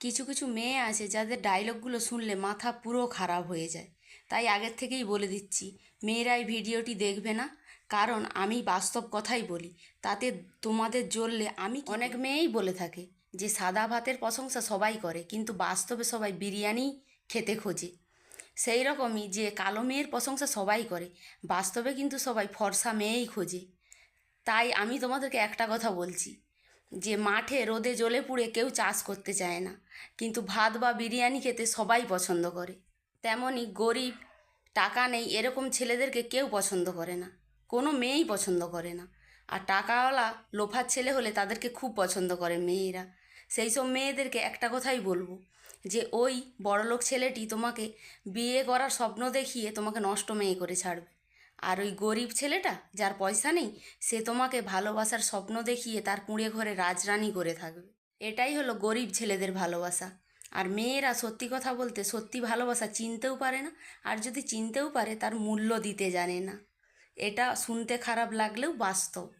কিছু কিছু মেয়ে আছে যাদের ডায়লগগুলো শুনলে মাথা পুরো খারাপ হয়ে যায়। তাই আগের থেকেই বলে দিচ্ছি, মেয়েরা এই ভিডিওটি দেখবে না। কারণ আমি বাস্তব কথাই বলি, তাতে তোমাদের জ্বললে আমি অনেক মেয়েই বলে থাকে যে সাদা ভাতের প্রশংসা সবাই করে, কিন্তু বাস্তবে সবাই বিরিয়ানি খেতে খোঁজে। সেই রকমই যে কালো মেয়ের প্রশংসা সবাই করে, বাস্তবে কিন্তু সবাই ফর্সা মেয়েই খোঁজে। তাই আমি তোমাদেরকে একটা কথা বলছি যে মাঠে রোদে জ্বলে পুড়ে কেউ চাষ করতে চায় না। কিন্তু ভাত বা বিরিয়ানি খেতে সবাই পছন্দ করে। তেমনই গরিব, টাকা নেই, এরকম ছেলেদেরকে কেউ পছন্দ করে না। কোনো মেয়েই পছন্দ করে না। আর টাকাওয়ালা, লোফার ছেলে হলে তাদেরকে খুব পছন্দ করে মেয়েরা। সেই সব মেয়েদেরকে একটা কথাই বলব যে, ওই বড়লোক ছেলেটি তোমাকে বিয়ে করার স্বপ্ন দেখিয়ে তোমাকে নষ্ট মেয়ে করে ছাড়বে। আর ওই গরিব ছেলেটা, যার পয়সা নেই, সে তোমাকে ভালোবাসার স্বপ্ন দেখিয়ে তার কুঁড়ে ঘরে রাজরানি করে থাকবে। এটাই হলো গরিব ছেলেদের ভালোবাসা। আর মেয়েরা সত্যি কথা বলতে সত্যি ভালোবাসা চিনতেও পারে না, আর যদি চিনতেও পারে তার মূল্য দিতে জানে না। এটা শুনতে খারাপ লাগলেও বাস্তব।